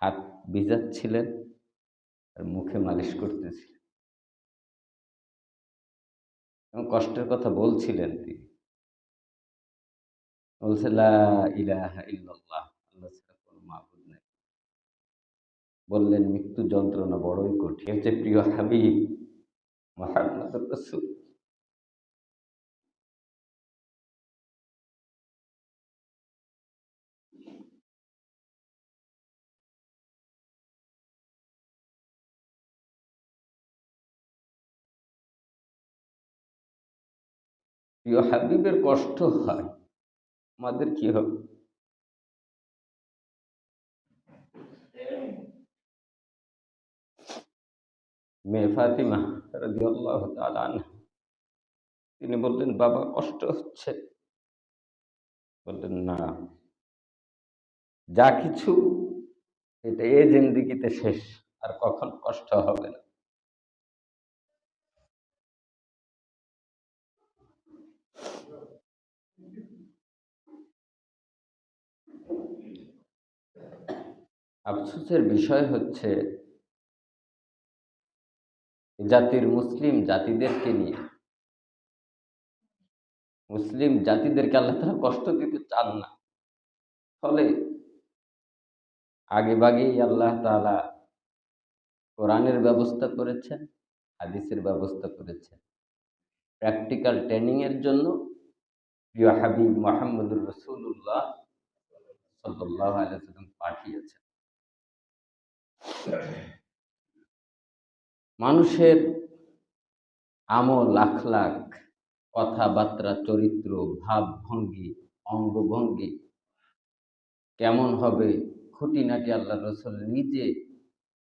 হাত ভিজাচ্ছিলেন আর মুখে মালিশ করতেছিলেন। এবং কষ্টের কথা বলছিলেন তিনি। আল্লাহ বললেন মৃত্যু যন্ত্রণা বড়ই কঠিন। হচ্ছে প্রিয় হাবিব মোহাম্মদ রসুল। প্রিয় হাবিবের কষ্ট হয়, আমাদের কি হবে? মেয়ে রাদিয়াল্লাহু তিনি বললেন, বাবা, কষ্ট হচ্ছে। বললেন, না। যা কিছু, এটা এ জিন্দিগিতে শেষ। আর কখন কষ্ট হবে না? আফসোসের বিষয় হচ্ছে জাতির মুসলিম জাতিদেরকে নিয়ে। মুসলিম জাতিদেরকে আল্লাহ তারা কষ্ট দিতে চান না। ফলে আগে বাগেই আল্লাহ তালা কোরআনের ব্যবস্থা করেছেন, হাদিসের ব্যবস্থা করেছেন। প্র্যাকটিক্যাল ট্রেনিংয়ের জন্য প্রিয় হাবিব মোহাম্মদুর রসুল্লাহ সাল্লাহ আলাইসাল্লাম পাঠিয়েছেন। মানুষের আমল, আখলাখ, কথাবার্তা, চরিত্র, ভাবভঙ্গি, অঙ্গভঙ্গি কেমন হবে, খুঁটিনাটি আল্লাহ রসুল নিজে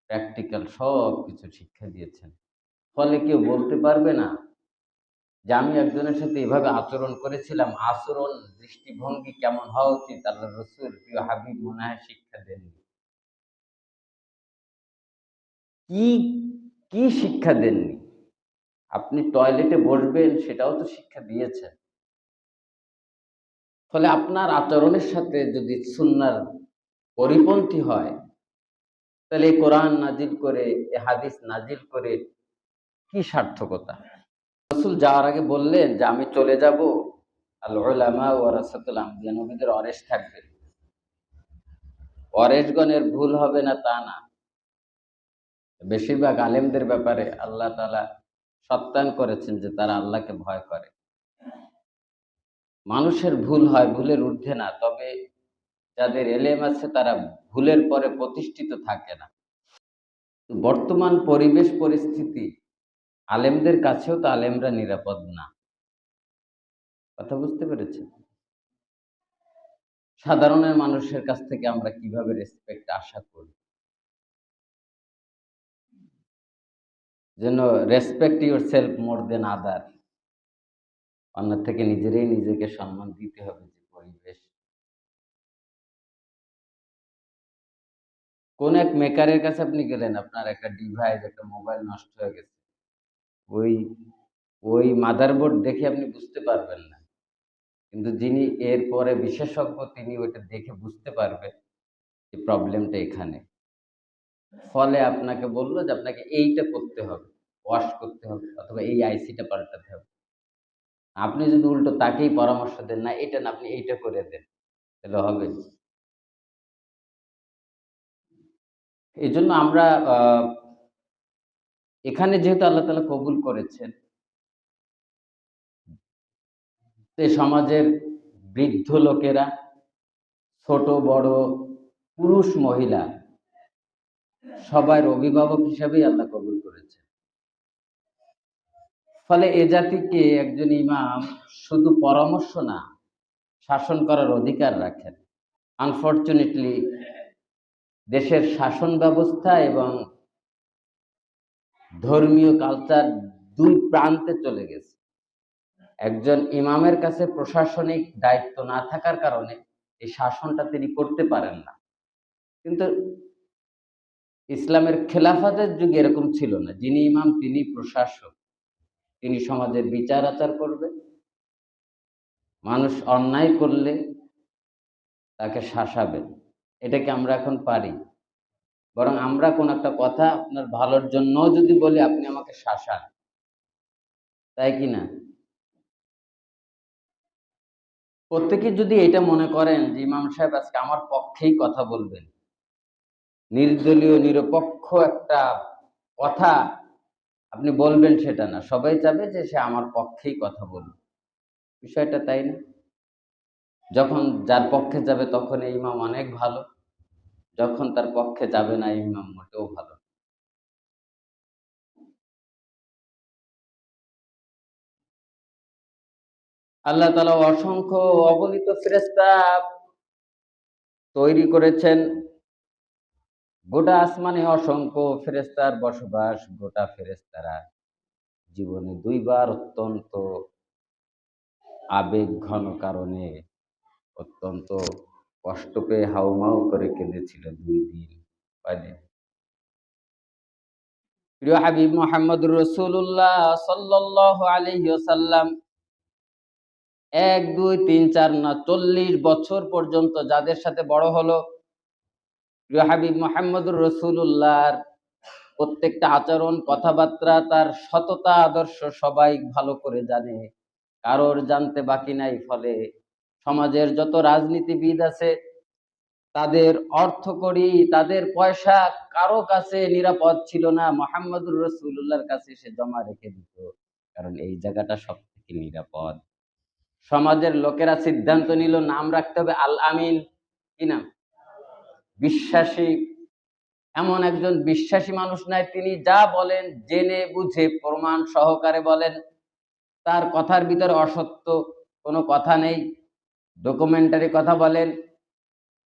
প্র্যাকটিক্যাল সব কিছু শিক্ষা দিয়েছেন। ফলে কেউ বলতে পারবে না যে আমি একজনের সাথে এভাবে আচরণ করেছিলাম, আচরণ, দৃষ্টিভঙ্গি কেমন হওয়া উচিত? আল্লাহ রসুল প্রিয় হাবিব মনে হয় শিক্ষা দেননি। কি কি শিক্ষা দেননি? আপনি টয়লেটে বসবেন, সেটাও তো শিক্ষা দিয়েছেন। ফলে আপনার আচরণের সাথে যদি সুন্নার পরিপন্থী হয়, তাহলে কোরআন নাজিল করে এ হাদিস নাজিল করে কি সার্থকতা? রসুল যাওয়ার আগে বললেন যে, আমি চলে যাব আল্লামা ও রাসাতুল আম্বিয়া। নবীদের অরেশ থাকবে। অরেশগণের ভুল হবে না তা না। বেশিরভাগ আলেমদের ব্যাপারে আল্লাহ তালা সত্যায়ন করেছেন যে তারা আল্লাহকে ভয় করে। মানুষের ভুল হয়, ভুলের ঊর্ধ্বে না, তবে যাদের এলেম আছে তারা ভুলের পরে প্রতিষ্ঠিত থাকে না। বর্তমান পরিবেশ পরিস্থিতি, আলেমদের কাছেও তো আলেমরা নিরাপদ না। কথা বুঝতে পেরেছেন? সাধারণের মানুষের কাছ থেকে আমরা কীভাবে রেসপেক্ট আশা করি? যেন respect yourself more than other অন্যের থেকে নিজেরাই নিজেকে সম্মান দিতে হবে যে পরিবেশ। কোন এক মেকারের কাছে আপনি গেলেন, আপনার একটা ডিভাইস একটা মোবাইল নষ্ট হয়ে গেছে। ওই ওই মাদারবোর্ড দেখে আপনি বুঝতে পারবেন না। কিন্তু যিনি এর পরে বিশেষজ্ঞ, তিনি ওইটা দেখে বুঝতে পারবেন যে প্রবলেমটা এখানে। ফলে আপনাকে বলল যে আপনাকে এইটা করতে হবে ওয়াশ করতে হবে অথবা এই আইসিটা পাল্টাতে হবে। আপনি যদি উল্টো তাকেই পরামর্শ দেন, না, এটা না, আপনি এইটা করে দেন, তাহলে হবে এই জন্য আমরা এখানে যেহেতু আল্লাহ তালা কবুল করেছেন সমাজের বৃদ্ধ লোকেরা, ছোট, বড়, পুরুষ, মহিলা সবার অভিভাবক হিসাবেই আল্লাহ কবুল করেছে। ফলে এ জাতিকে একজন ইমাম শুধু পরামর্শ না, শাসন করার অধিকার রাখেন। আনফর্চুনেটলি দেশের শাসন ব্যবস্থা এবং ধর্মীয় কালচার দুই প্রান্তে চলে গেছে। একজন ইমামের কাছে প্রশাসনিক দায়িত্ব না থাকার কারণে এই শাসনটা তিনি করতে পারেন না। কিন্তু ইসলামের খেলাফাতের যুগে এরকম ছিল না। যিনি ইমাম, তিনি প্রশাসক। তিনি সমাজের বিচার আচার করবে। মানুষ অন্যায় করলে তাকে শাসাবেন। এটাকে আমরা এখন পারি। বরং আমরা কোন একটা কথা আপনার ভালোর জন্য যদি বলি, আপনি আমাকে শাসান। তাই কি না? প্রত্যেকে যদি এটা মনে করেন যে ইমাম সাহেব আজকে আমার পক্ষেই কথা বলবেন নির্দলীয়, নিরপেক্ষ একটা কথা। আপনি বলবেন সেটা না। সবাই চাবে যে সে আমার পক্ষেই কথা বলবে বিষয়টা তাই না? যখন যার পক্ষে যাবে তখন এই ইমাম অনেক ভালো। যখন তার পক্ষে যাবে না ইমাম মোটেও ভালো আল্লাহ তালা অসংখ্য অগণিত ফেরেস্তা তৈরি করেছেন। গোটা আসমানে অসংখ্য ফেরেস্তার বসবাস, গোটা ফেরেস্তারা জীবনে দুইবার অত্যন্ত আবেগ ঘন কারণে অত্যন্ত কষ্ট পেয়ে হাউমাউ করে কেঁদেছিল দুই দিন প্রিয় হাবিব মোহাম্মদ রসুল্লাহ সাল্লাহ আলহিসাল্লাম এক, দুই, তিন, চার না চল্লিশ বছর পর্যন্ত যাদের সাথে বড় হলো হাবিব মোহাম্মদুর রসুল্লাহর প্রত্যেকটা আচরণ, কথাবার্তা তার সততা, আদর্শ সবাই ভালো করে জানে। কারোর জানতে বাকি নাই, ফলে সমাজের যত রাজনীতিবিদ আছে, তাদের অর্থ করি, তাদের পয়সা কারও কাছে নিরাপদ ছিল না। মোহাম্মদুর রসুল্লাহর কাছে সে জমা রেখে দিত, কারণ এই জায়গাটা সব থেকে নিরাপদ। সমাজের লোকেরা সিদ্ধান্ত নিল, নাম রাখতে হবে আল আমিন। কি নাম? বিশ্বাসী, এমন একজন বিশ্বাসী মানুষ নাই, তিনি যা বলেন, জেনে বুঝে প্রমাণ সহকারে বলেন। তার কথার ভিতরে অসত্য কোনো কথা নেই ডকুমেন্টারি কথা বলেন।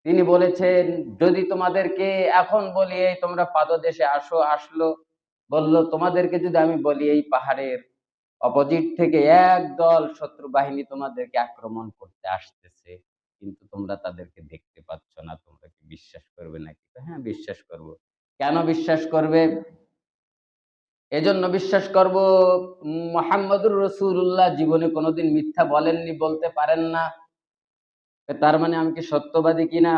তিনি বলেছেন, যদি তোমাদেরকে এখন বলি এই তোমরা পাদদেশে আসো, আসলো, বলল, তোমাদেরকে যদি আমি বলি এই পাহাড়ের অপোজিট থেকে এক দল শত্রু বাহিনী তোমাদেরকে আক্রমণ করতে আসতেছে। কিন্তু তোমরা তাদেরকে দেখতে পাচ্ছ না, তোমরা কি বিশ্বাস করবে নাকি? হ্যাঁ বিশ্বাস করব। কেন বিশ্বাস করবে? এজন্য বিশ্বাস করব, মোহাম্মদুর রসুল্লাহ জীবনে কোনোদিন মিথ্যা বলেননি, বলতে পারেন না। তার মানে আমি কি সত্যবাদী কিনা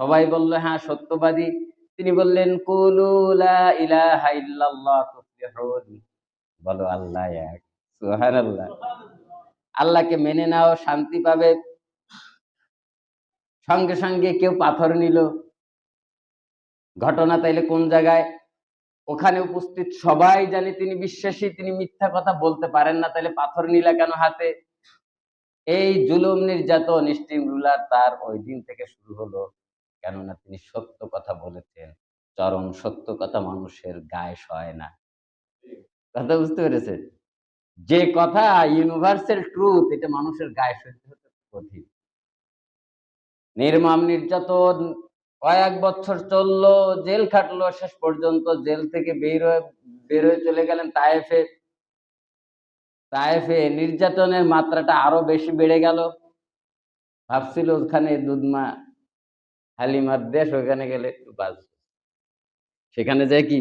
সবাই বলল হ্যাঁ সত্যবাদী। তিনি বললেন বলো, আল্লাহ এক। আল্লাহকে মেনে নাও, শান্তি পাবে। সঙ্গে সঙ্গে কেউ পাথর নিল। ঘটনা তাইলে কোন জায়গায়? ওখানে উপস্থিত সবাই জানে তিনি বিশ্বাসী, তিনি মিথ্যা কথা বলতে পারেন না তাহলে পাথর নিলা কেন হাতে? এই জুলুম নির্যাতন স্টিম রুলার তার ওই দিন থেকে শুরু হলো, কেননা তিনি সত্য কথা বলেছেন, চরম সত্য কথা মানুষের গায়ে সয় না। কথা বুঝতে পেরেছেন? যে কথা ইউনিভার্সাল ট্রুথ এটা মানুষের গায়ে সহ্য হতে কঠিন নির্মম নির্যাতন। কয়েক বছর চলল, জেল খাটলো, শেষ পর্যন্ত জেল থেকে বের হয়ে বের হয়ে চলে গেলেন তায়েফে। তায়েফে নির্যাতনের মাত্রাটা আরও বেশি বেড়ে গেল। ভাবছিল ওখানে দুধমা, হালিমার দেশ, ওখানে গেলে একটু বাঁচবে। সেখানে যায় কি?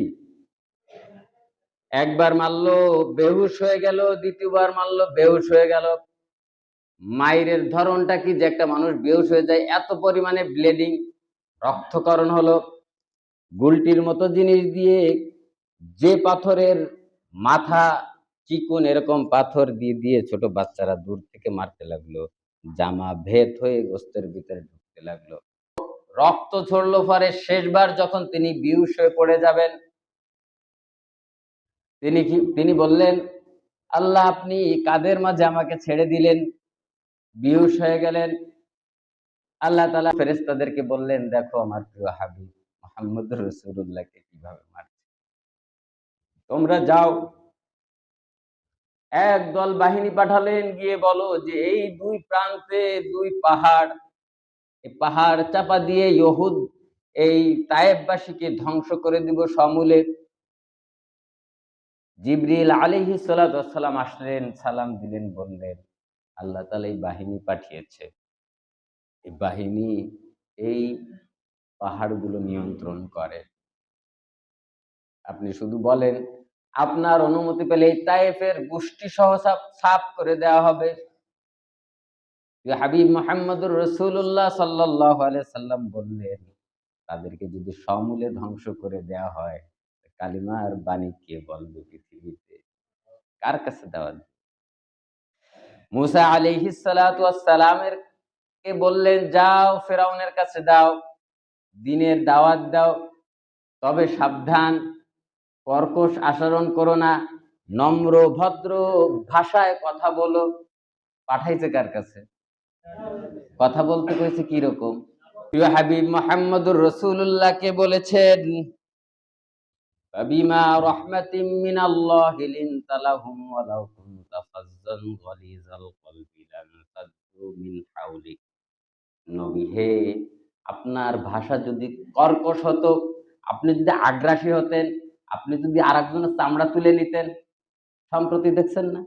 একবার মারলো, বেহুশ হয়ে গেল, দ্বিতীয়বার মারলো, বেহুশ হয়ে গেল। মায়ের ধরনটা কি যে একটা মানুষ বেহুশ হয়ে যায়, এত পরিমাণে ব্লিডিং রক্তকরণ হলো, গুলটির মতো জিনিস দিয়ে যে পাথরের মাথা চিকুন এরকম পাথর দিয়ে দিয়ে ছোট বাচ্চারা দূর থেকে মারতে লাগল, জামা ভেদ হয়ে গোস্তের ভিতরে ঢুকতে লাগল। রক্ত ছড়লো পরে শেষবার যখন তিনি বিহুশ হয়ে পড়ে যাবেন, তিনি কি, তিনি বললেন, আল্লাহ আপনি কাদের মাঝে আমাকে ছেড়ে দিলেন? বিহুশ হয়ে গেলেন। আল্লাহ তালা ফেরেস্তাদেরকে বললেন, দেখো আমার প্রিয় হাবিব মোহাম্মদ রসুল্লাহকে কীভাবে মারছে। তোমরা যাও। এক দল বাহিনী পাঠালেন, গিয়ে বলো যে এই দুই প্রান্তে দুই পাহাড়, এই পাহাড় চাপা দিয়ে ইহুদ এই তায়েববাসীকে ধ্বংস করে দিব সমূলে। জিবরিল আলিহি সালাম আসলেন, সালাম দিলেন, বললেন আল্লাহ তালা এই বাহিনী পাঠিয়েছে। এই বাহিনী এই পাহাড়গুলো নিয়ন্ত্রণ করে। আপনি শুধু বলেন, আপনার অনুমতি পেলে এই তাইফের গোষ্ঠী সহ সাফ করে দেওয়া হবে। হাবিব মোহাম্মদুর রসুল্লাহ সাল্লাহ সাল্লাম বললেন, তাদেরকে যদি সমূলে ধ্বংস করে দেওয়া হয়, কালিমার বাণী কে বলবে পৃথিবীতে? কার কাছে দেওয়া? মুসা আলিহি সালাতামের কে বললেন, যাও ফেরাউনের কাছে দাও, দিনের দাওয়াত দাও, তবে সাবধান, কর্কশ আচরণ করো না, নম্র, ভদ্র ভাষায় কথা বলো। পাঠাইছে কার কাছে? কথা বলতে কইছে কি রকম? প্রিয় হাবিব মোহাম্মদুর রসুল্লাহকে বলেছেন বিমা রহমাতিম আপনার ভাষা যদি কর্কশ হতো, আপনি যদি আগ্রাসী হতেন, আপনি যদি আরেকজনের চামড়া তুলে নিতেন, সম্প্রতি দেখছেন না?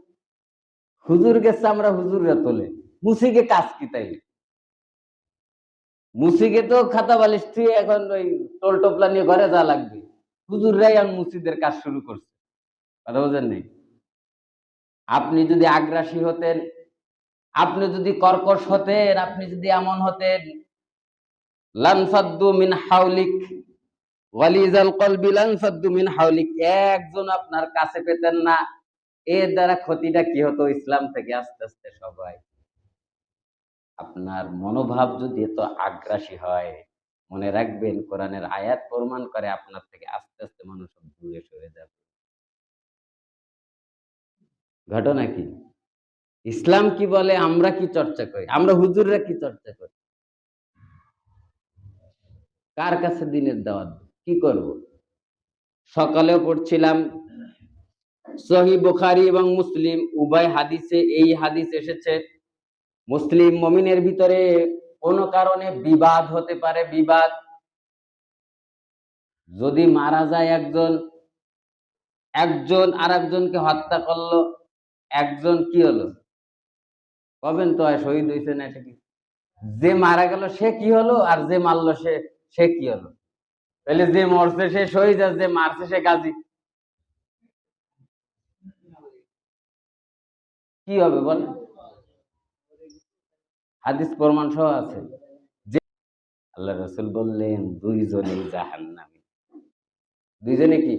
হুজুরকে চামড়া হুজুররা তোলে, মুসিকে কাজ কি তাই? মুসিকে তো খাতা বালিশ থুয়ে এখন ওই টোল টোপলা নিয়ে ঘরে যা লাগবে। হুজুররাই আর মুসিদের কাজ শুরু করছে। কথা বোঝেন নেই? আপনি যদি আগ্রাসী হতেন, আপনি যদি কর্কশ হতেন, আপনি যদি এমন হতেন মিন হাউলিক একজন আপনার কাছে পেতেন না। এর দ্বারা ক্ষতিটা কি হতো ইসলাম থেকে আস্তে আস্তে সবাই? আপনার মনোভাব যদি এত আগ্রাসী হয়, মনে রাখবেন কোরআনের আয়াত প্রমাণ করে আপনার থেকে আস্তে আস্তে মানুষ দূরে সরে যাবে। ঘটনা কি? ইসলাম কি বলে? আমরা কি চর্চা করি? আমরা হুজুররা কি চর্চা করি? কার কাছে দিনের দাওয়াত? কি করব? সকালেও পড়ছিলাম সহি বুখারী এবং মুসলিম। উভয় হাদিসে এই হাদিস এসেছে। মুসলিম মমিনের ভিতরে কোনো কারণে বিবাদ হতে পারে, বিবাদ। যদি মারা যায় একজন একজন আর একজনকে হত্যা করল একজন কি হলো? কবেন তো শহীদ হয়েছে না, এটা কি? যে মারা গেল সে কি হলো আর যে মারলো সে সে কি হলো? তাহলে যে মরছে সে শহীদ আর যে মারছে সে গাজী। কি হবে বল হাদিস প্রমাণ সহ আছে। যে আল্লাহ রসুল বললেন দুইজনে জাহান্নামী। দুইজনে কি?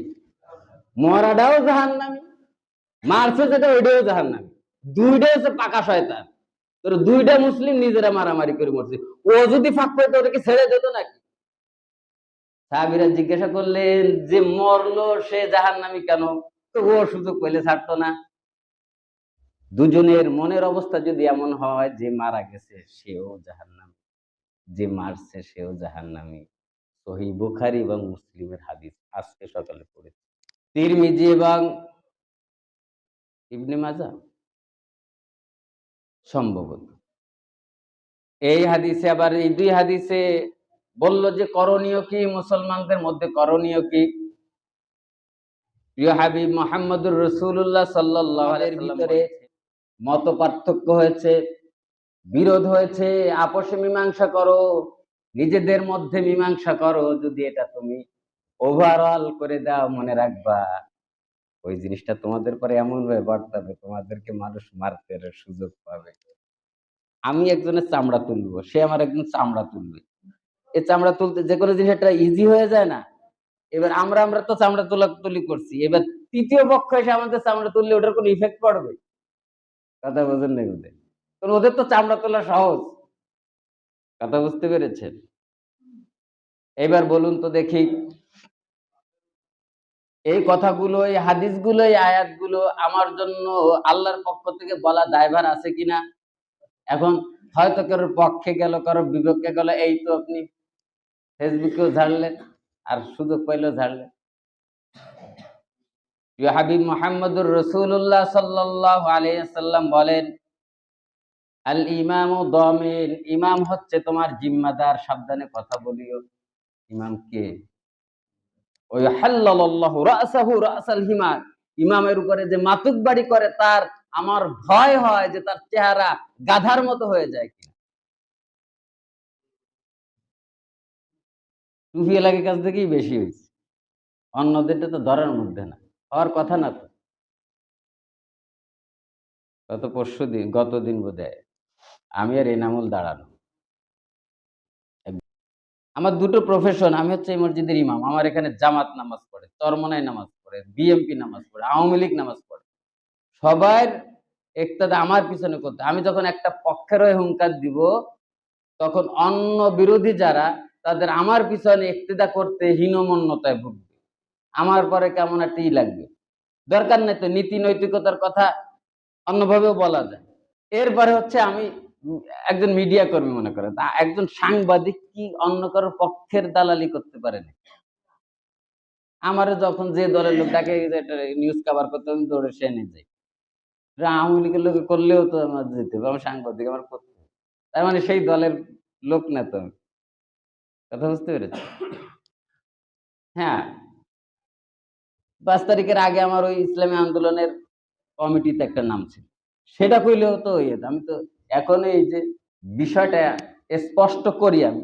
মরাটাও জাহান্নামী। যেটা ওইটাও দুইটা হচ্ছে পাকা শয়তান। তোর দুইটা মুসলিম নিজেরা মারামারি করে মরছে। ও যদি ফাঁক ওটাকে ছেড়ে নাকি? সাহাবিরা জিজ্ঞাসা করলেন, যে মরলো সে জাহান্নামী কেন? তো ও সুযোগ পেলে ছাড়তো না। দুজনের মনের অবস্থা যদি এমন হয়, যে মারা গেছে সেও জাহান্নামী। যে মারছে সেও জাহান্নামী। সহি বুখারি এবং মুসলিমের হাদিস আজকে সকালে পড়েছি। তিরমিজি এবং ইবনে মাজা? সম্ভবত এই হাদিসে আবার এই দুই হাদিসে বলল যে করণীয় কি মুসলমানদের মধ্যে? করণীয় কি? প্রিয় হাবিব মোহাম্মদুর রসুল্লাহ সাল্লাহ ভিতরে মত পার্থক্য হয়েছে বিরোধ হয়েছে আপোষে মীমাংসা করো নিজেদের মধ্যে মীমাংসা করো যদি এটা তুমি ওভারঅল করে দাও মনে রাখবা। ওই জিনিসটা তোমাদের পরে এমন ভাবে বর্তাবে তোমাদেরকে মানুষ মারতে সুযোগ পাবে। আমি একজনের চামড়া তুলবো, সে আমার একজন চামড়া তুলবে। এই চামড়া তুলতে যে কোনো জিনিস একটা ইজি হয়ে যায় না। এবার আমরা আমরা তো চামড়া তোলা তুলি করছি। এবার তৃতীয় পক্ষ এসে আমাদের চামড়া তুললে ওটার কোনো ইফেক্ট পড়বে? কথা বোঝেন না ওদের? কারণ ওদের তো চামড়া তোলা সহজ। কথা বুঝতে পেরেছেন? এবার বলুন তো দেখি এই কথাগুলো, এই হাদিসগুলো, এই আয়াতগুলো আমার জন্য আল্লাহর পক্ষ থেকে বলা দায়ভার আছে কিনা? এখন হয়তো কারোর পক্ষে গেল, কারোর বিপক্ষে গেল, এই তো আপনি ফেসবুকেও ঝাড়লেন আর সুযোগ পাইলেও ঝাড়লেন। হাবিব মোহাম্মদুর রসুল্লাহ সাল্লাহ আলাইসাল্লাম বলেন, আল ইমাম ও দমিন ইমাম হচ্ছে তোমার জিম্মাদার, সাবধানে কথা বলিও। ইমাম কে ওই হাল্লাল্লাহু রাসাহু রাসাল হিমার ইমামের উপরে যে মাতুক বাড়ি করে, তার আমার ভয় হয় যে তার চেহারা গাধার মতো হয়ে যায় কিনা। টুপি এলাকে কাছ থেকেই বেশি হয়েছে। অন্যদেরটা তো ধরার মধ্যে না। হওয়ার কথা না তো। গত পরশু দিন গত দিন বোধ আমি আর এনামুল দাঁড়ানো। আমার দুটো প্রফেশন আমি হচ্ছে এই মসজিদের ইমাম। আমার এখানে জামাত নামাজ পড়ে চরমনায় নামাজ পড়ে বিএমপি নামাজ পড়ে, আওয়ামী লীগ নামাজ পড়ে। সবার একটাতে আমার পিছনে করতে আমি যখন একটা পক্ষের হয়ে হুঙ্কার দিব, তখন অন্য বিরোধী যারা, তাদের আমার পিছনে ইক্তেদা করতে হীনমন্যতায় ভুগবে। আমার পরে কেমন একটা ই লাগবে। দরকার নেই তো নীতি নৈতিকতার কথা অন্যভাবেও বলা যায়। এরপরে হচ্ছে আমি একজন মিডিয়া কর্মী মনে করেন একজন সাংবাদিক কি অন্য কারোর পক্ষের দালালি করতে পারে না আমার যখন যে দলের লোক ডাকে নিউজ কভার করতে আমি দৌড়ে সে নিয়ে যাই আওয়ামী লীগের লোকে করলেও তো আমার যেতে হবে, আমার সাংবাদিক আমার করতে। তার মানে সেই দলের লোক না তো কথা বুঝতে পেরেছি হ্যাঁ। পাঁচ তারিখের আগে আমার ওই ইসলামী আন্দোলনের কমিটিতে একটা নাম ছিল। সেটা কইলেও তো ইয়ে আমি তো এখন এই যে বিষয়টা স্পষ্ট করি আমি।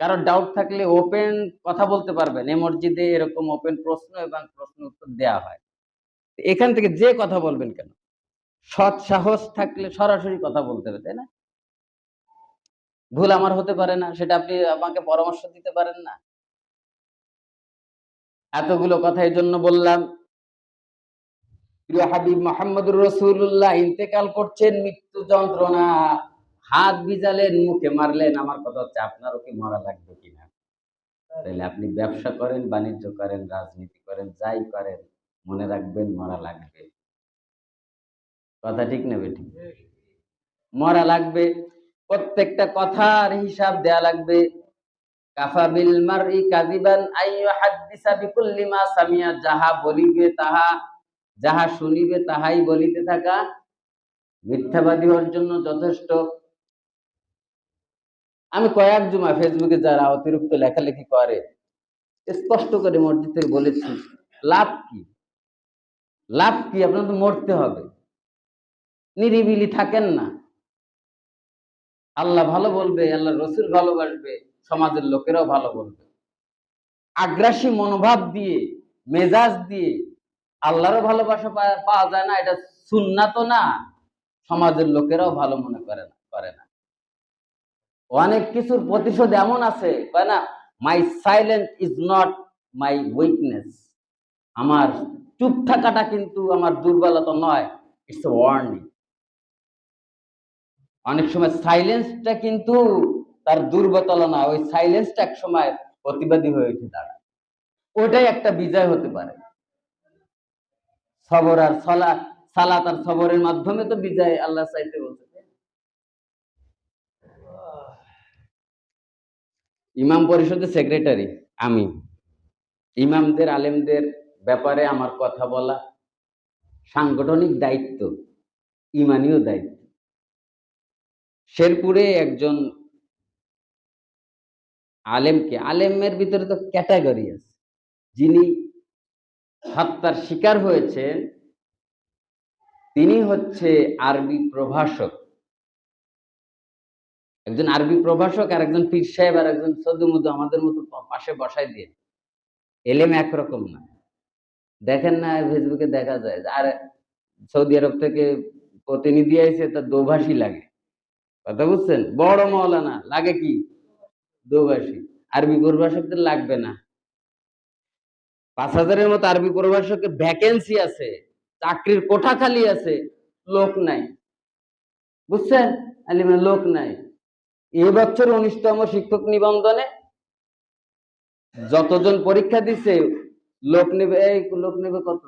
কারও ডাউট থাকলে ওপেন কথা বলতে পারবেন। এই মসজিদে এরকম ওপেন প্রশ্ন এবং প্রশ্ন উত্তর দেওয়া হয়। এখান থেকে যে কথা বলবেন কেন? সৎ সাহস থাকলে সরাসরি কথা বলতে হবে, তাই না? ভুল আমার হতে পারে না, সেটা আপনি আমাকে পরামর্শ দিতে পারেন না। এতগুলো কথা এই জন্য বললাম। প্রিয় হাবিব মোহাম্মদুর রসুল্লাহ ইন্তেকাল করছেন মৃত্যু যন্ত্রণা, হাত বিজালেন মুখে মারলেন, আমার কথা হচ্ছে আপনারও কি মরা লাগবে কিনা? তাহলে আপনি ব্যবসা করেন, বাণিজ্য করেন, রাজনীতি করেন, যাই করেন, মনে রাখবেন মরা লাগবে। কথা ঠিক নেবে ঠিক মরা লাগবে, প্রত্যেকটা কথার হিসাব দেয়া লাগবে। কাফা বিল মারই কাযিবান, আইয়ু হাদ্দিসা বিকুল্লি সামিয়া, যাহা বলিবে তাহা, যাহা শুনিবে তাহাই বলিতে থাকা। মিথ্যাবাদী হওয়ার জন্য যথেষ্ট। আমি কয়েক জুমা ফেসবুকে যারা অতিরিক্ত লেখালেখি করে, স্পষ্ট করে মসজিদ থেকে বলেছি, লাভ কি? লাভ কি? আপনার তো মরতে হবে। নিরিবিলি থাকেন না। আল্লাহ ভালো বলবে, আল্লাহ রসুল ভালোবাসবে, সমাজের লোকেরাও ভালো বলবে। আগ্রাসী মনোভাব দিয়ে, মেজাজ দিয়ে আল্লাহরও ভালোবাসা পাওয়া যায় না, এটা সুন্নাত না। সমাজের লোকেরাও ভালো মনে করে না করে না। অনেক কিছুর প্রতিশোধ এমন আছে না my silent is not my weakness আমার চুপ থাকাটা কিন্তু আমার দুর্বলতা নয় ইটস ওয়ার্নিং অনেক সময় সাইলেন্সটা কিন্তু তার দুর্বলতা না, ওই সাইলেন্সটা এক সময় প্রতিবাদী হয়ে উঠে দাঁড়ায়। ওটাই একটা বিজয় হতে পারে। সবর আর সলা সালাত আর সবরের মাধ্যমে তো বিজয় আল্লাহ চাইতে বলছে ইমাম পরিষদের সেক্রেটারি আমি। ইমামদের, আলেমদের ব্যাপারে আমার কথা বলা সাংগঠনিক দায়িত্ব, ইমানীয় দায়িত্ব। শেরপুরে একজন আলেমকে, আলেমের ভিতরে তো ক্যাটাগরি আছে। যিনি হত্যার শিকার হয়েছেন তিনি হচ্ছে আরবি প্রভাষক। একজন আরবি প্রভাষক আর একজন পীর সাহেব আর একজন সদুমুদু আমাদের মতো পাশে বসায় দিয়ে। এলেম একরকম না। দেখেন না ফেসবুকে দেখা যায় আর, সৌদি আরব থেকে প্রতিনিধি আইছে তার দোভাষী লাগে। কথা বুঝছেন? বড় মৌলানা, লাগে কি? দোভাষী। আরবি প্রভাষকদের লাগবে না। পাঁচ হাজারের মতো আরবি প্রভাষকের ভ্যাকেন্সি আছে। চাকরির কোঠা খালি আছে, লোক নাই। বুঝছেন? আলিমা, লোক নাই। এই বছর উনিশতম শিক্ষক নিবন্ধনে যতজন পরীক্ষা দিছে, লোক নেবে, এই লোক নেবে কত?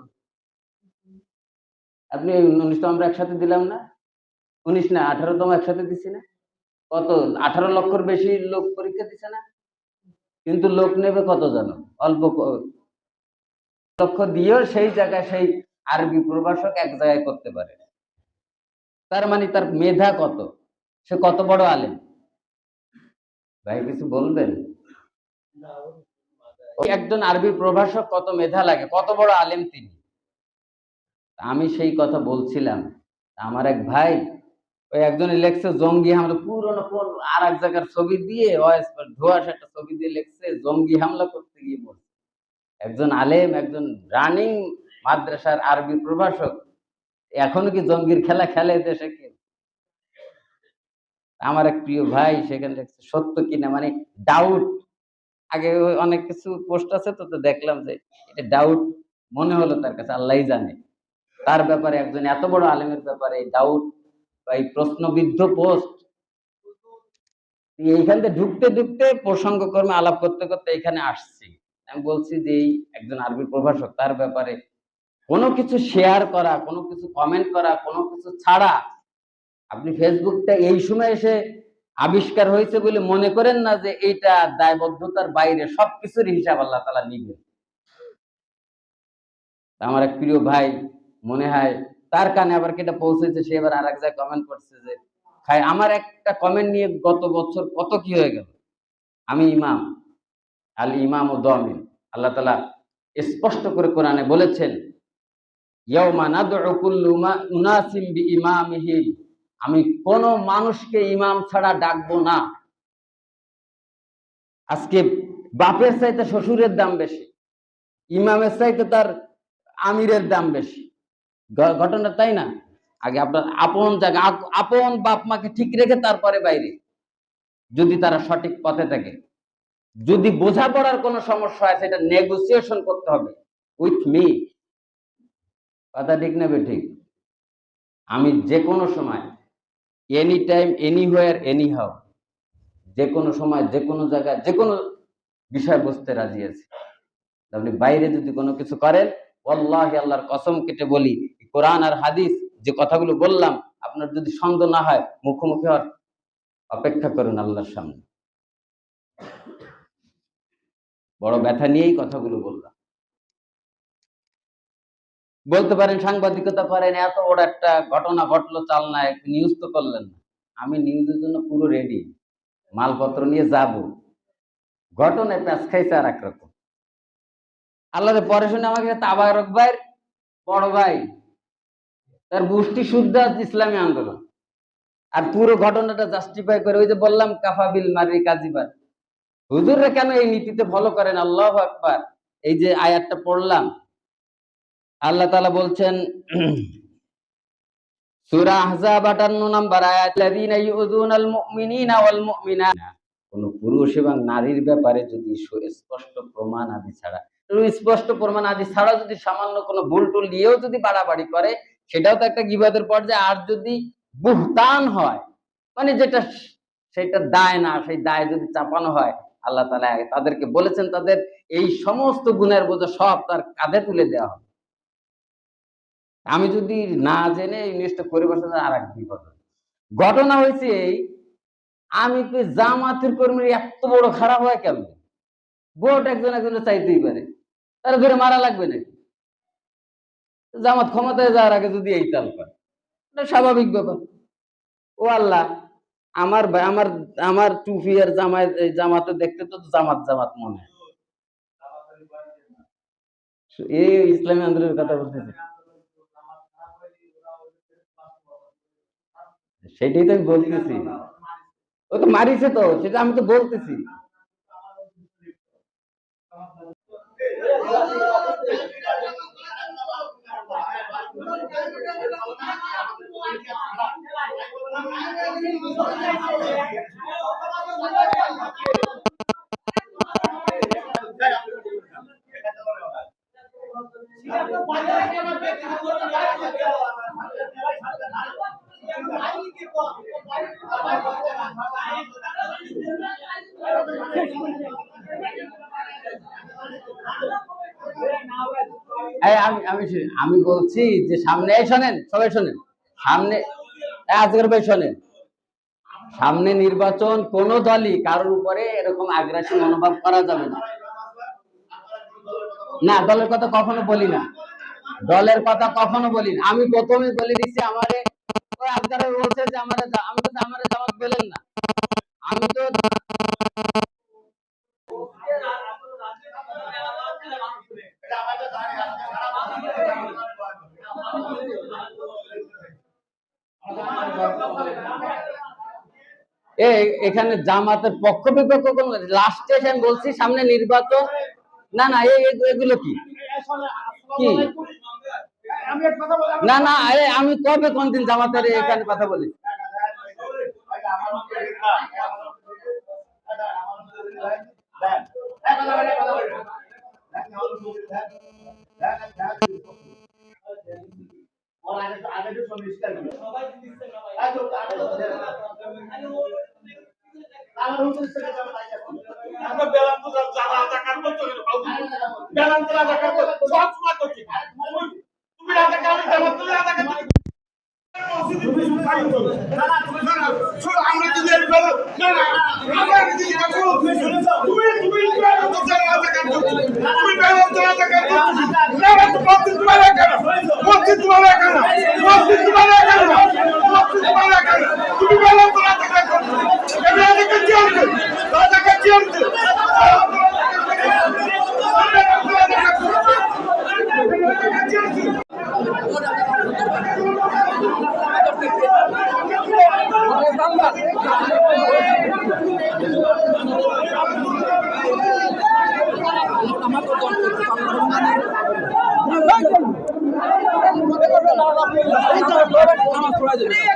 আপনি উনিশতম আমরা একসাথে দিলাম না? উনিশ না, আঠারোতম একসাথে দিছি না? কত? আঠারো লক্ষর বেশি লোক পরীক্ষা দিছে না? কিন্তু লোক নেবে কত জানো? অল্প লক্ষ দিয়েও সেই জায়গায় সেই আরবি প্রভাষক এক জায়গায় করতে পারে। তার মানে তার মেধা কত? সে কত বড় আলেম? ভাই, কিছু বলবেন? একজন আরবি প্রভাষক কত মেধা লাগে? কত বড় আলেম তিনি? আমি সেই কথা বলছিলাম। আমার এক ভাই, ওই একজন লেখছে জঙ্গি হামলা, পুরনো কোন আর এক জায়গার ছবি দিয়ে ধোঁয়াশ একটা ছবি দিয়ে লেখছে, জঙ্গি হামলা করতে গিয়ে বলছে একজন আলেম, একজন রানিং মাদ্রাসার আরবি প্রভাষক, এখনও কি জঙ্গির খেলা খেলে দেশে কেউ আমার এক প্রিয় ভাই সেখানে লেখছে, সত্য কিনা মানে ডাউট আগে অনেক কিছু পোস্ট আছে তো তো দেখলাম যে এটা ডাউট মনে হলো তার কাছে, আল্লাহই জানে। তার ব্যাপারে একজন এত বড় আলেমের ব্যাপারে ডাউট বা এই প্রশ্নবিদ্ধ পোস্ট এইখান থেকে ঢুকতে ঢুকতে প্রসঙ্গ কর্মে আলাপ করতে করতে এখানে আসছি। আমি বলছি যে এই একজন আরবি প্রভাষক, তার ব্যাপারে কোনো কিছু শেয়ার করা, কোনো কিছু কমেন্ট করা, কোনো কিছু ছাড়া আপনি ফেসবুকটা এই সময় এসে আবিষ্কার হয়েছে বলে মনে করেন না যে এইটা দায়বদ্ধতার বাইরে সবকিছুর হিসাব আল্লাহ তালা নিবেন। আমার এক প্রিয় ভাই মনে হয় তার কানে আবার কেটা পৌঁছেছে, সে এবার আর এক জায়গায় কমেন্ট করছে যে খাই আমার একটা কমেন্ট নিয়ে গত বছর কত কি হয়ে গেল? আমি ইমাম আল ইমাম ও দমিন, আল্লাহ তালা স্পষ্ট করে কোরআনে বলেছেন আমি কোন মানুষকে ইমাম ছাড়া ডাকবো না। আজকে বাপের চাইতে শ্বশুরের দাম বেশি, ইমামের চাইতে তার আমিরের দাম বেশি। ঘটনা তাই না? আগে আপনার আপন জায়গা আপন বাপ মাকে ঠিক রেখে তারপরে বাইরে, যদি তারা সঠিক পথে থাকে। যদি বোঝাপড়ার কোনো সমস্যা হয়, সেটা নেগোসিয়েশন করতে হবে। উইথ মি কথা ঠিক নেবে ঠিক? আমি যে কোনো সময় any time anywhere anyhow যে কোনো সময় যে কোনো জায়গায় যে কোনো বিষয় বুঝতে রাজি আছি। আপনি বাইরে যদি কোনো কিছু করেন, ওয়াল্লাহি আল্লাহর কসম কেটে বলি, কোরআন আর হাদিস যে কথাগুলো বললাম, আপনার যদি সন্দেহ না হয়, মুখোমুখি হওয়ার অপেক্ষা করুন আল্লাহর সামনে। বড় ব্যথা নিয়েই কথাগুলো বললাম। বলতে পারেন, সাংবাদিকতা করেন, এত বড় একটা ঘটনা ঘটলো চাল না নিউজ তো করলেন না। আমি নিউজের জন্য পুরো রেডি মালপত্র নিয়ে যাব। ঘটনায় প্যাঁচ খাইছে আর একরকম আল্লাহরে পরে শুনে আমাকে তাবারক ভাইয়ের বড় ভাই, তার গোষ্ঠী শুদ্ধ ইসলামী আন্দোলন। আর পুরো ঘটনাটা জাস্টিফাই করে ওই যে বললাম কাফাবিল মারি কাজিবার হুজুররা কেন এই নীতিতে ফলো করেন? আল্লাহ আকবার। এই যে আয়াতটা পড়লাম আল্লাহ তাআলা বলছেন, সূরা আহজাব 58 নম্বর কোন পুরুষ এবং নারীর ব্যাপারে যদি প্রমাণ আদি ছাড়া স্পষ্ট প্রমাণ আদি ছাড়া যদি সামান্য কোনো ভুল টুল যদি বাড়াবাড়ি করে, সেটাও তো একটা গিবাদের পর্যায়ে আর যদি বুহতান হয় মানে যেটা সেটা দায় না, সেই দায় যদি চাপানো হয়, আল্লাহ তাআলা তাদেরকে বলেছেন, তাদের এই সমস্ত গুণের বোঝা সব তার কাঁধে তুলে দেওয়া হবে। আমি যদি না জেনে এই জিনিসটা করে বসে আর এক বিপদ। ঘটনা হয়েছে এই, আমি কি জামাতের কর্মীর এত বড় খারাপ হয় কেমন? ভোট একজন একজনের চাইতেই পারে। তারা ধরে মারা লাগবে নাকি? জামাত ক্ষমতায় যাওয়ার আগে যদি এই তাল করে স্বাভাবিক ব্যাপার। ও আল্লাহ, আমার আমার আমার টুপি আর জামাত এই জামাতে দেখতে তো জামাত জামাত মনে হয়। এই ইসলামী আন্দোলনের কথা বলতেছে। সেটাই তো আমি বলতেছি। ও তো মারিছে তো সেটা আমি তো বলতেছি। আমি বলছি যে সামনে শোনেন, সবাই শোনেন। সামনে আজকের ভাই শোনেন। সামনে নির্বাচন, কোন দলই কারোর উপরে এরকম আগ্রাসী মনোভাব করা যাবে না। না, দলের কথা কখনো বলি না। দলের কথা কখনো বলি না। আমি প্রথমে বলে দিচ্ছি, আমারে বলছে যে আমারে আমি তো আমারে বলেন না। আমি তো এখানে জামাতের পক্ষ বিপক্ষ কোন লাস্টে এসে আমি বলছি, সামনে নির্বাচন। না না এগুলো কি? কি? না না আমি কবে কোনদিন জামাতের এখানে কথা বলি সবাই আমরা যদি না না আমরা যদি তুমি তুমি তুমি তুমি তুমি তুমি President.